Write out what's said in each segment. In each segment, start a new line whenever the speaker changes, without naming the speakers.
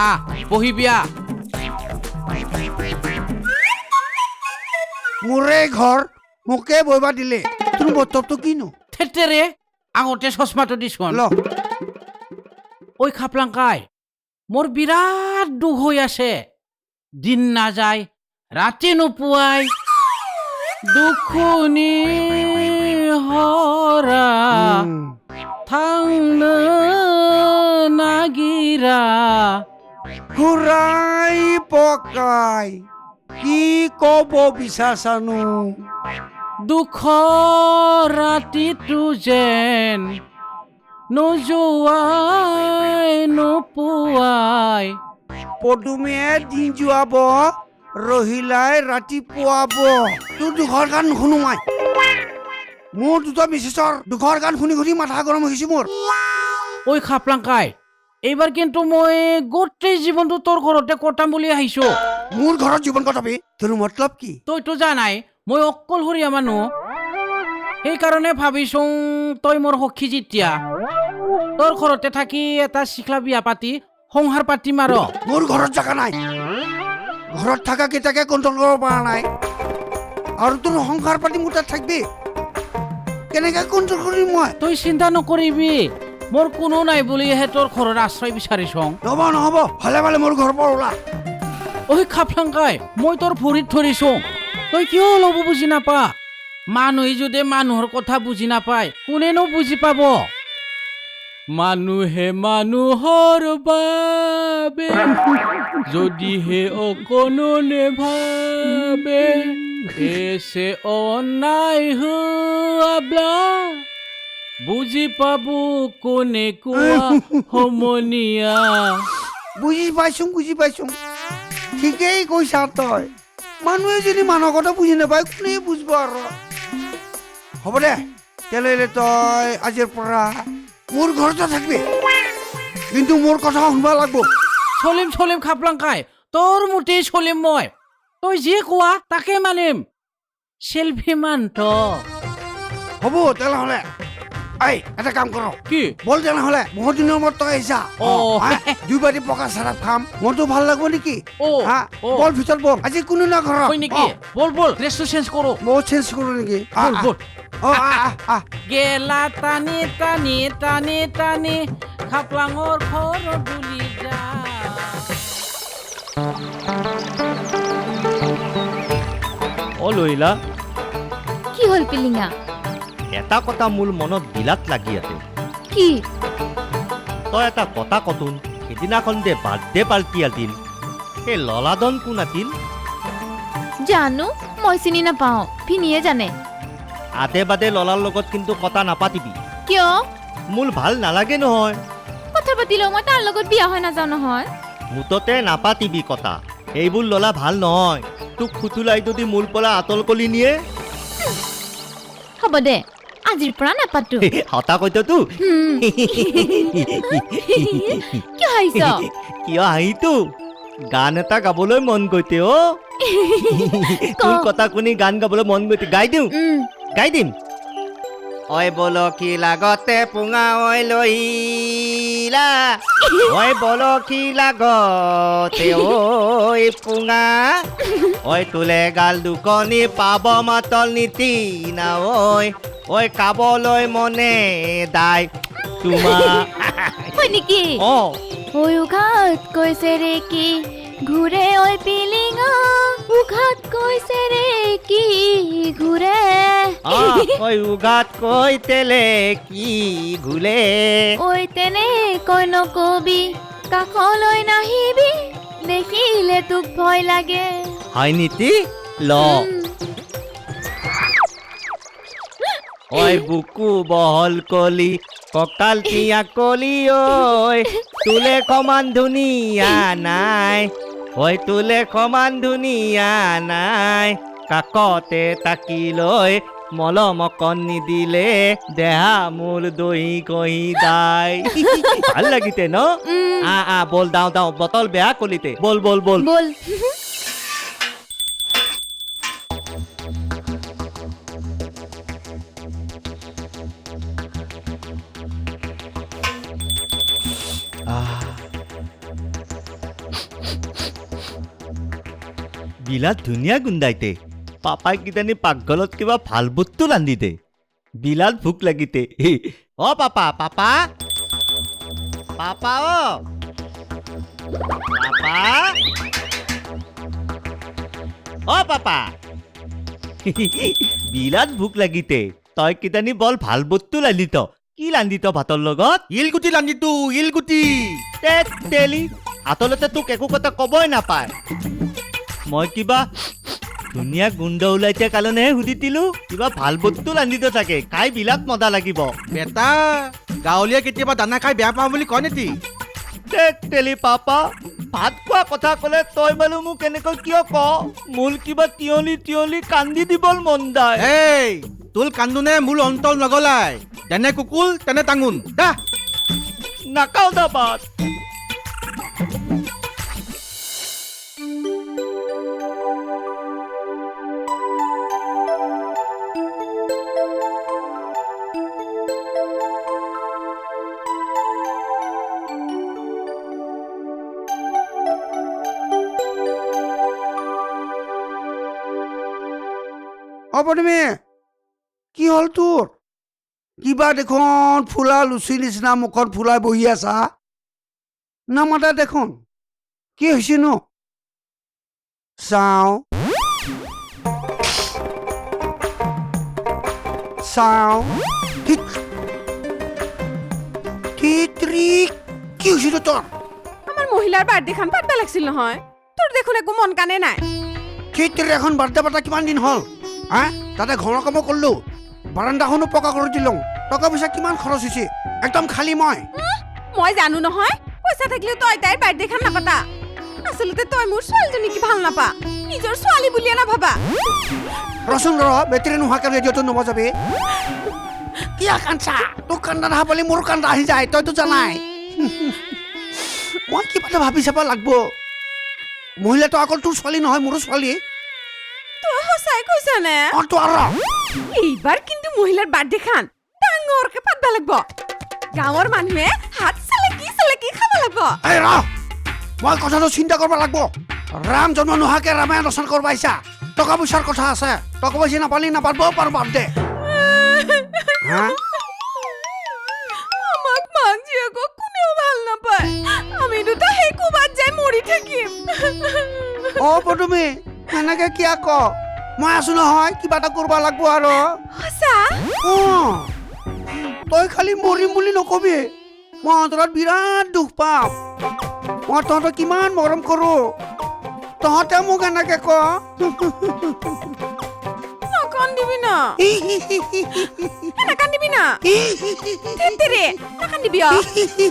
আহ বহিবিয়া।
মোৰে ঘৰ মোকে বহিবা দিলে। তোৰ মতলবটো কিনো?
থেতেৰে আগতে চশমাটো দিছোন
ল।
ঐ খাপলাংকাই মোৰ বিৰাট দুখ হৈ আছে। দিন নাযায় ৰাতি নোপোৱাই। দুখুনি হৰা থাংনো নাগিৰা।
ঘূৰাই পকাই কি কব বিচাৰছানো
দুখৰ ৰাতিটো যেন নোযোৱাই নোপোৱাই।
পদুমে দিন যোৱাব ৰহিলাই ৰাতি পুৱাব তোৰ দুখৰ গান নুশুনো মই। মোৰ দুটা মিছেছৰ দুখৰ গান শুনি শুনি মাথা গৰম হৈছে মোৰ।
ঐ খাপলাংকাই এইবাৰ কিন্তু মই গোটেই জীৱনটো তোৰ ঘৰতে কটাম বুলি আহিছো।
মোৰ ঘৰত জীৱন কটাবি? তোৰ মতলব কি?
তইতো জানাই মই অকলশৰীয়া মানুহ। সেইকাৰণে ভাবিছো তই মোৰ সখী যেতিয়া তোৰ ঘৰতে থাকি এটা চিখলা বিয়া পাতি সংসাৰ পাতি মাৰ।
মোৰ ঘৰত জাগা নাই। ঘৰত থকা কেইটাকে কণ্ট্ৰল কৰিব পৰা নাই। আৰু তোৰ সংসাৰ পাতি মোৰ তাত থাকবি। কেনেকে কণ্ট্ৰল কৰিম মই?
তই চিন্তা নকৰিবি। মোৰ কোনো নাই বুলিহে তোৰ ঘৰত আশ্ৰয় বিচাৰিছ
নহ'ব নহ'ব ভালে ভালে মোৰ ঘৰৰ পৰা ওলা
ঐ খাপলাংকাই মই তোৰ ভৰিত ধৰিছো তই কিয় ল'ব বুজি নাপা মানুহে যদি মানুহৰ কথা বুজি নাপায় কোনেনো বুজি পাব? মানুহে মানুহৰ বাবে যদিহে অকণো নেভাবে এসে অন্যায় হুয়াবলা বুজি পাব কোনে কোৱা সমনীয়া
বুজি পাইছো বুজি পাইছো। ঠিকেই কৈছা তই। মানুহে যদি মানুহৰ কথা বুজি নাপায় কোনে বুজিব আৰু? হ'ব দে তেলে তই আজিৰ পৰা মোৰ ঘৰতে থাকবি। কিন্তু মোৰ কথা শুনব লাগব।
চলিম চলিম খাপলাংকাই তোৰ মতেই চলিম মই। তই যি কোৱা তাকে মানিম। চেল্ফি মান্ত
হ'ব তেনেহ'লে এই এটা কাম কৰ
কি?
বল তেনেহ'লে বহুত দিনৰ মূৰত তই আহিছা? দুই বাটি পকা চাৰাপ খাম। মনটো ভালো লাগিব নেকি?
অ,
হা
অ।
বল ভিতৰত বল। আজি কোনো না ঘৰত।
হয় নেকি? বল বল ড্ৰেছটো চেঞ্জ কৰো।
ময়ো চেঞ্জ কৰোঁ নেকি?
বল বল। গেলা টানি টানি টানি টানি খাপলাঙৰ ঘৰ বুলি যা।
অ লইলা।
কি হ'ল পিলিঙা?
এটা কথা মোৰ মনত বিলাত লাগি আছে।
কি?
তই এটা কথা কতোন সেইদিনাখন যে বাৰ্থডে পাৰ্টি আছিল সেই ললাদন কোন আছিল?
জানো মই চিনি নাপাওঁ ভিনিয়ে জানে।
আদে বাদে ললাৰ লগত কিন্তু কথা নাপাতিবি।
কিয়?
মোৰ ভালো নালাগে নহয়।
কথা পাতিলেও মই তাৰ লগত বিয়া হৈ নাযাওঁ নহয়।
মুঠতে নাপাতিবি কথা। এইবোৰ ললা ভালো নহয়। তোক খুতুলাই যদি মোৰ পৰা আঁতল কৰি নিয়ে।
হ'ব দে। আজিৰ পৰা নাপাতো
হতা
কৈতো। কিয় আহিছ
কিয় আহিতো গান এটা গাবলৈ মন গৈছে অ তোৰ কথা শুনি গান গাবলৈ মন গৈছে গাই দিওঁ গাই দিম ঐ বলকি লাগতে পুঙা ঐ লইলা? ঐ বলকি লাগতে ঐ পুঙা? ঐ তোলে গাল দুকনি পাব মাতল নীতি না ঐ ঐ কাবলৈ মনে দাই তোমা।
হয় নেকি?
অ
কৈছে ৰে কি? ঘূৰে ঐ পিলিঙা উঘাত কৈছে ৰে কি ঘূৰে
অ ঐ উগাত কৈ ঘুলে?
ঐ তেনে কৈ নকবি কাষলৈ নাহিবি দেখিলে তোক ভয় লাগে।
হয় নীতি? ল। ঐ বুকু বহল কলি কঁকাল টিয়া কলি ঐ তোলে সমান ধুনীয়া নাই। ঐ তুলে কমান ধুনীয়া নাই। কাকতে তাকি লৈ মলম কণ নিদিলে দেহা মূল দহি কহি দাই। ভালো লাগিতে ন? আ আ বল দাও দাও বটল বেয়া কলিতে। বল বল বল।
বল।
বিৰাট ধুনীয়া গোন্ধাইতে পাপাই কিজানি পাকঘৰত কিবা ভালো বস্তু ৰান্ধি দে বিৰাট ভোক লাগিতে। অ পাপা পাপা। পাপা অ। পাপা। অ পাপা। বিৰাট ভোক লাগিতে। তই কিজানি বল ভালো বস্তু ৰান্ধিত। কি ৰান্ধিত ভাতৰ লগত?
ইলগুটি লান্দিটো ইলগুটি
তেলি। আচলতে তোক একো কথা ক'বই নাপায়। মই কিবা ধুনীয়া গোন্ধ ওলাইছে কাৰণেহে সুধিছিলো কিবা ভালো বস্তু ৰান্ধিত চাগে খাই বিৰাট মজা লাগিব।
বেটা গাঁৱলীয়া কেতিয়াবা দানা খাই বেয়া পাওঁ বুলি কয় নেকি?
তেলি পাপা ভাত খোৱা কথা ক'লে তই বাৰু মোক এনেকৈ কিয় ক? মোৰ কিবা তিয়লি তিয়লি কান্দি দিবৰ মন যায়।
এই তোল কান্দোনে মূল অন্তল নগলাই। যেনে কুকুল তেনে টাঙোন দা
নাখাওঁ দা ভাত।
হ'ব তুমি কি হ'ল তোৰ? কিবা দেখোন ফুলা লুচি নিচিনা মুখত ফুলাই বহি আছা? নামাতা দেখোন কি হৈছে নো? চাওঁ। চাওঁ। ঠিক। কি হৈছিল তোৰ?
আমাৰ মহিলাৰ বাৰ্থডেখন পাতবা লাগিছিল নহয়। তোৰ দেখোন একো মন কাণে নাই।
ঠিক। এখন বাৰ্থডে পাতা কিমান দিন হ'ল? হা তাতে ঘৰৰ কাম কৰিলোঁ। বাৰাণ্ডাখনো পকা কৰি দিলোঁ। টকা পইচা কিমান খৰচ হৈছে? একদম খালী মই।
মই জানো নহয়। পইচা থাকিলেও তই তাইৰ বাৰ্থডেখন নাপাতা। আচলতে তই মোৰ ছোৱালীজনীক ভালো নাপা? নিজৰ ছোৱালী বুলিয়ে নাভাবা।
ৰচোন ৰ বেটেৰী নোহোৱাকে ৰেডিঅ'টো নবজাবি। কিয় কান্দছা? তোক কান্দা দেখা পালে মোৰ কান্দা আহি যায় তইতো জানাই। মই কিবা এটা ভাবি চাব লাগব। মহিলাটো অকল তোৰ ছোৱালী নহয় মোৰো ছোৱালী।
তই সঁচাই কৈছানে
অঁ তো আৰু
এইবাৰ কিন্তু মহিলাৰ বাৰ্থডেখন ডাঙৰকে পাতবা লাগব। গাঁৱৰ মানুহে হাত চেলেকি চেলেকি খাব লাগব।
এই ৰ মই কথাটো চিন্তা কৰিব লাগিব। ৰাম জন্ম নোহোৱাকে ৰামায়ণ ৰচনা কৰিব আহিছা। টকা পইচাৰ কথা আছে। টকা পইচা নাপালি নাপাবও পাৰো বাদ দে
আমাক মাক জীয়েকক কোনেও ভালো নাপায়। আমি দুটা সেই কোবাত যাই মৰি থাকিম।
অ পদুমী। সেনেকে কিয় ক মই আছো নহয় কিবা এটা কৰিব লাগিব আৰু অ তই খালি মৰিম বুলি নকবি মই অন্তৰত বিৰাট দুখ পাম মই তহঁতক কিমান মৰম কৰো তহঁতে মোক এনেকে ক
নকান্দিবি না নাকান্দিবি না ধেত্তেৰে নাকান্দিবি অ কিনো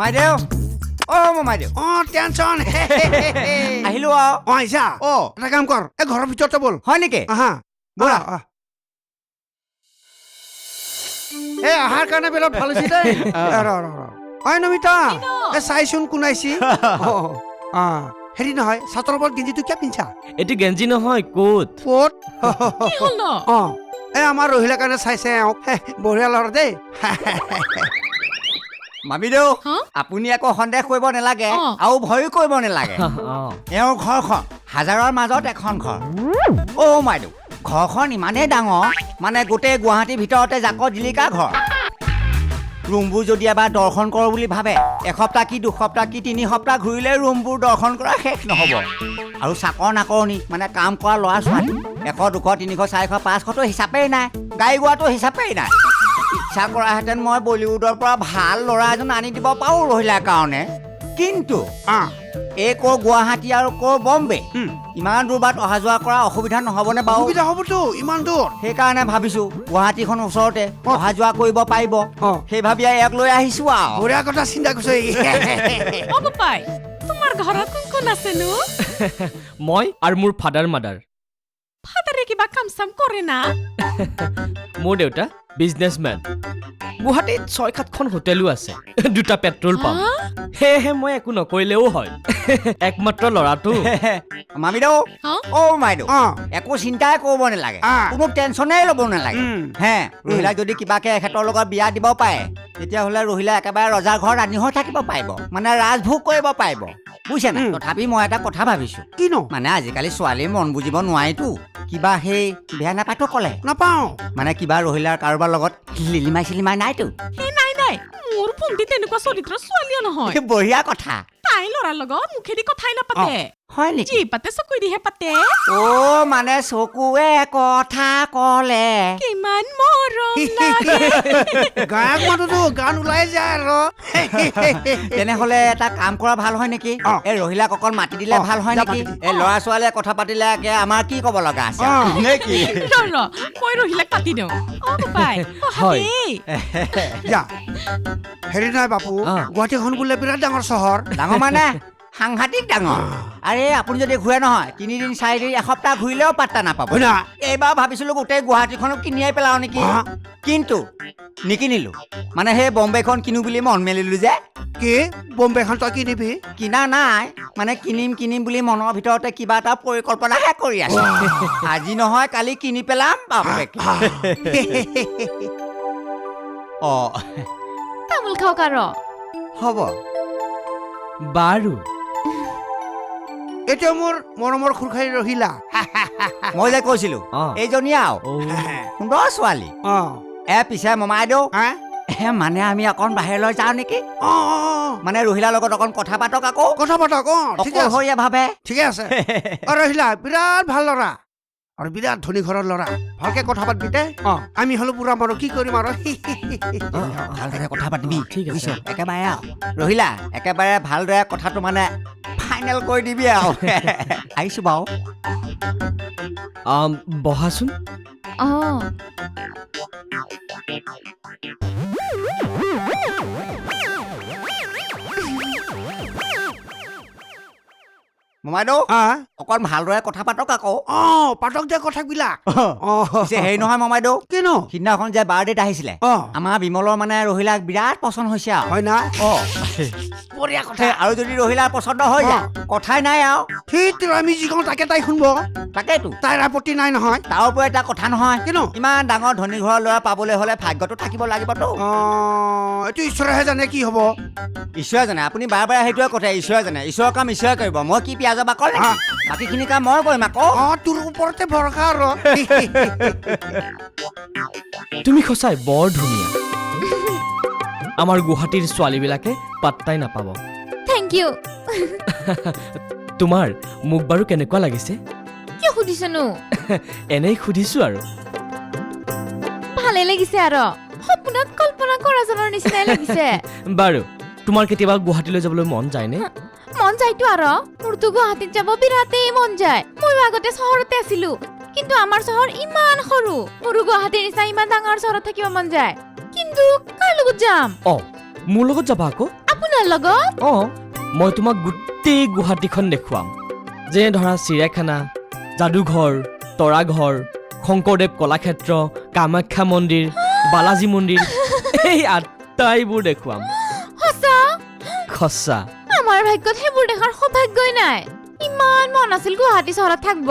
মমাইদেউ অ মমাইদেউ
অ টেনচন
আহিলো আৰু
অ আহিছা
অ
এটা কাম কৰ এই ঘৰৰ ভিতৰতে ব'ল
হয় নেকি
আহা ব'লা। এই আহাৰ কাৰণে বিৰাট ভালো হৈছে দেই
অ।
এ, ৰ ৰ ৰ ঐ নমিতা এই চাইচোন কোন আহিছি হেৰি নহয় চাটৰ ওপৰত গেঞ্জিটো কিয় পিন্ধছা
এইটো গেঞ্জি নহয় কোট
ক'ত
কি হ'ল ন
অ এই আমাৰ ৰহিলাৰ কাৰণে চাইছে বঢ়িয়া ল'ৰা দেই
মামিদেউ
হা?
আপুনি আকৌ সন্দেহ কৰিব নালাগে। আৰু ভয়ো কৰিব নালাগে।
অ।
এওঁৰ ঘৰখন হাজাৰৰ মাজত এখন ঘৰ। অ মাইদেউ ঘৰখন ইমানেই ডাঙৰ মানে গোটেই গুৱাহাটীৰ ভিতৰতে জাকৰ জিলিকা ঘৰ। ৰুমবোৰ যদি এবাৰ দৰ্শন কৰোঁ বুলি ভাবে এসপ্তাহ কি দুসপ্তাহ কি তিনি সপ্তাহ ঘূৰিলে ৰুমবোৰ দৰ্শন কৰা শেষ নহ'ব। আৰু চাকৰ নাকৰণি মানে কাম কৰা ল'ৰা ছোৱালী এশ দুশ তিনিশ চাৰিশ পাঁচশতো হিচাপেই নাই গাড়ী গোৱাটো হিচাপেই নাই। ইচ্ছা কৰাহেঁতেন মই বলিউডৰ পৰা ভাল ল'ৰা এজন আনি দিব পাৰোঁ ৰহিলাৰ কাৰণে। কিন্তু এই ক'ৰ গুৱাহাটী আৰু ক'ৰ বম্বে। ইমান দূৰ বাট অহা যোৱা কৰা অসুবিধা নহ'বনে বাৰু?
অসুবিধা হ'বতো ইমান দূৰ।
সেইকাৰণে ভাবিছো গুৱাহাটীখন ওচৰতে অহা যোৱা কৰিব পাৰিব। সেই ভাবিয়ে ইয়াক লৈ আহিছো আৰু।
বঢ়িয়া কথা চিন্তা কৰিছে
তোমাৰ ঘৰত কোন কোন আছেনো?
মই আৰু মোৰ ফাদাৰ মাদাৰ
ফাদাৰে কিবা কাম চাম কৰে না?
মোৰ দেউতা। বিজনেছমেন গুৱাহাটীত ছয় সাতখন হোটেলো আছে। দুটা পেট্ৰল পাম্প। সেয়েহে মই একো নকৰিলেও হয়। একমাত্ৰ ল'ৰাটো?
অ মাইদেউ। একো চিন্তাই কৰিব নালাগে। কোনো টেনচনেই ল'ব নালাগে। হে ৰহিলাক যদি কিবাকে এখেতৰ লগত বিয়া দিব পাৰে তেতিয়াহ'লে ৰহিলা একেবাৰে ৰজাৰ ঘৰত ৰাণী হৈ থাকিব পাৰিব। মানে ৰাজভোগ কৰিব পাৰিব। বুজিছে না
উম।
তথাপি মই এটা কথা ভাবিছো।
কিনো?
মানে আজিকালি ছোৱালীয়ে মন বুজিব নোৱাৰিতো। কিবা সেই বেয়া নাপাতো ক'লে
নাপাওঁ।
মানে কিবা ৰহিলাৰ কাৰোবাৰ লগত? লিলিমাই চিলিমাই নাইতো।
এই নাই নাই। মোৰ ভণ্টি তেনেকুৱা চৰিত্ৰৰ ছোৱালীও নহয়।
বঢ়িয়া কথা।
তাই ল'ৰাৰ লগত মুখেদি কথাই নাপাতে
হয় নেকি
পাতে চকুদিহে পাতে
অ' মানে চকুৱে কথা ক'লে
কিমান মৰম লাগে
গায়ক মানুহতো গান ওলাই যায় আৰু
তেনেহ'লে এটা কাম কৰা ভাল হয় নেকি। এই ৰহিলাক অকল মাতি দিলে ভাল হয় নেকি। এই ল'ৰা ছোৱালীয়ে কথা পাতিলে একে আমাৰ কি ক'ব লগা আছে?
অ।
নে কি?
ৰ ৰ মই ৰহিলাক পাতি দিওঁ।
হেৰি নাই বাপু। গুৱাহাটীখন বোলে বিৰাট ডাঙৰ চহৰ।
ডাঙৰ মানে সাংঘাতিক ডাঙৰ। আৰে আপুনি যদি ঘূৰে নহয় তিনিদিন চাৰিদিন এসপ্তাহ ঘূৰিলেও পাত্তা নাপাব।
না
এইবাৰ ভাবিছিলো গোটেই গুৱাহাটীখনক কিনিয়াই পেলাও নেকি। কিন্তু নিকিনিলো। মানে সেই বম্বেখন কিনো বুলি মন মেলিলো যে।
কি? বম্বেখন তই কিনিবি?
কিনা নাই। মানে কিনিম কিনিম বুলি মনৰ ভিতৰতে কিবা এটা পৰিকল্পনাহে কৰি আছো। আজি নহয় কালি কিনি পেলাম বাপেকে অ।
তামোল খাওক আৰু।
হ'ব।
বাৰু
এতিয়া মোৰ মৰমৰ খুৰখাৰী ৰহিলা
মই যে কৈছিলো
অ।
এইজনী আৰু সুন্দৰ ছোৱালী।
অ।
এ পিছে মমাইদেউ
হা?
এ মানে আমি অকণ বাহিৰলৈ যাওঁ নেকি?
অ অ, অ।
মানে ৰহিলাৰ লগত অকণ কথা পাতক আকৌ।
কথা পাতক অ ঠিকে আছে।
অকলশৰীয়া ভাৱে
ঠিকে আছে। অ ৰহিলা বিৰাট ভালো ল'ৰা। আৰু বিৰাট ধনী ঘৰৰ ল'ৰা। ভালকে কথা পাতবি দে। অ। আমি হলো বুঢ়া মাৰো কি কৰিম আৰু?
ভালদৰে কথা পাতিবি
ঠিক আছে।
বুজিছ? একেবাৰে ৰহিলা একেবাৰে ভালদৰে কথাটো মানে ফাইনেল কৰি দিবি আৰু আহিছো বাৰু
বহাচোন।
অ।
মমাইদেউ? অকণ ভালদৰে কথা পাতক আকৌ।
অ পাতক দে কথাবিলাক। অ
হেৰি নহয় মমাইদেউ
কিনো?
সিদিনাখন যে বাৰ্থডেত আহিছিলে
অ।
আমাৰ বিমলৰ মানে ৰহিলাক বিৰাট পচন্দ হৈছে আৰু।
হয় না?
অ।
বঢ়িয়া কথা।
আৰু যদি ৰহিলাৰ পচন্দ হৈ যায় কথাই নাই আৰু।
ঠিক আমি যি কওঁ তাকে তাই শুনব।
তাকেইতো।
তাইৰ আপত্তি নাই নহয়।
তাৰ ওপৰত এটা কথা নহয়।
কিনো?
ইমান ডাঙৰ ধনী ঘৰৰ ল'ৰা পাবলৈ হ'লে ভাগ্যটো থাকিব লাগিবতো।
অ এইটো ঈশ্বৰেহে জানে কি হ'ব?
ঈশ্বৰে জানে আপুনি বাৰে বাৰে সেইটোৱে কথা ঈশ্বৰে জানে ঈশ্বৰৰ কাম ঈশ্বৰে কৰিব মই কি পিয়াজৰ বাকল। বাকীখিনি কাম মই কৰিম আকৌ।
অ তোৰ ওপৰতে ভৰসা আৰু
তুমি সঁচাই বৰ ধুনীয়া। আমাৰ গুৱাহাটীৰ ছোৱালীবিলাকে পাত্তাই নাপাব।
Thank you.
তোমাৰ মোক বাৰু কেনেকুৱা লাগিছে?
সুধিছনো?
এনেই সুধিছো আৰু।
ভালে লাগিছে আৰু। সপোনত কল্পনা কৰাজনৰ নিচিনাই লাগিছে।
বাৰু তোমাৰ কেতিয়াবা গুৱাহাটীলৈ যাবলৈ মন যায়নে?
মন যায়তো আৰু। মোৰতো গুৱাহাটীত যাব বিৰাটেই মন যায়। ময়ো আগতে চহৰতে আছিলো কিন্তু আমাৰ চহৰ ইমান সৰু। মোৰো গুৱাহাটীৰ নিচিনা ইমান ডাঙৰ চহৰত থাকিব মন যায়। কিন্তু কাৰ লগত যাম?
অ মোৰ লগত যাবা আকৌ।
আপোনাৰ লগত?
অ মই তোমাক গোটেই গুৱাহাটীখন দেখুৱাম। যেনে ধৰা চিৰিয়াখানা যাদুঘৰ তৰাঘৰ শংকৰদেৱ কলাক্ষেত্ৰ কামাখ্যা মন্দিৰ বালাজী মন্দিৰ এই আটাইবোৰ দেখুৱাম।
সঁচা? আমাৰ ভাগ্যত সেইবোৰ দেখাৰ সৌভাগ্যই নাই। ইমান মন আছিল গুৱাহাটী চহৰত থাকিব।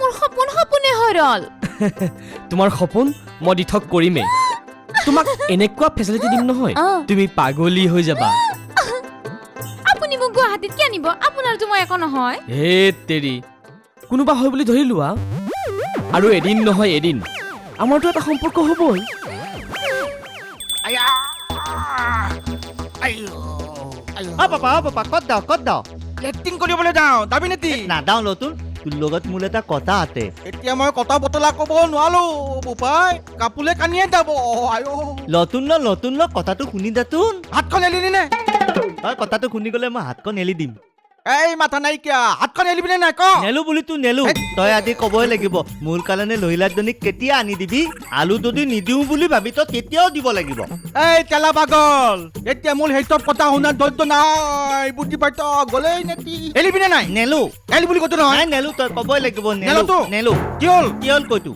মোৰ সপোন সপোনে হৈ ৰল।
তোমাৰ সপোন মই দিঠক কৰিমেই। তোমাক এনেকুৱা ফেচিলিটি দিম নহয়। তুমি পাগলী হৈ যাবা।
আপুনি মোক গুৱাহাটীত কি আনিব? আপোনাৰতো মই একো নহয়।
হে তেৰি কোনোবা হয় বুলি ধৰি লোৱা। আৰু এদিন নহয় এদিন। আমাৰতো এটা সম্পৰ্ক হ'বই।
অ পাপা অ পাপা ক'ত যাওঁ ক'ত যাওঁ
লেট্ৰিন কৰিবলৈ যাওঁ যাবি নেকি?
নাযাওঁ লতুন তোৰ লগত মোৰ এটা কথা আছে।
এতিয়া মই কথা বতলা ক'ব নোৱাৰো বোপাই। কাপোলে কানিয়ে যাব
লতুন ল লতুন ল কথাটো শুনি দেচোন
হাতখন এলিনি নে?
তই কথাটো শুনি গ'লে মই হাতখন এলি দিম।
এই মাথা নাইকিয়া হাতখন এলিবিনে নাই ক
নেলো বুলিতো নেলো। তই আজি ক'বই লাগিব মোৰ কাৰণে লহিলাজনীক কেতিয়া আনি দিবি? আলু যদি নিদিওঁ বুলি ভাবি তই তেতিয়াও দিব লাগিব।
এই তেলা পাগল এতিয়া মোৰ সেইটোৰ কথা শুনাৰ ধৈৰ্য নাই বুদ্ধি পাইছ গলেই নেকি এলিবিনে নাই?
নেলো।
এলি বুলি ক'তো নহয়।
নেলো তই ক'বই লাগিব নেলো? নেলো।
কি হ'ল?
কি হ'ল কৈতো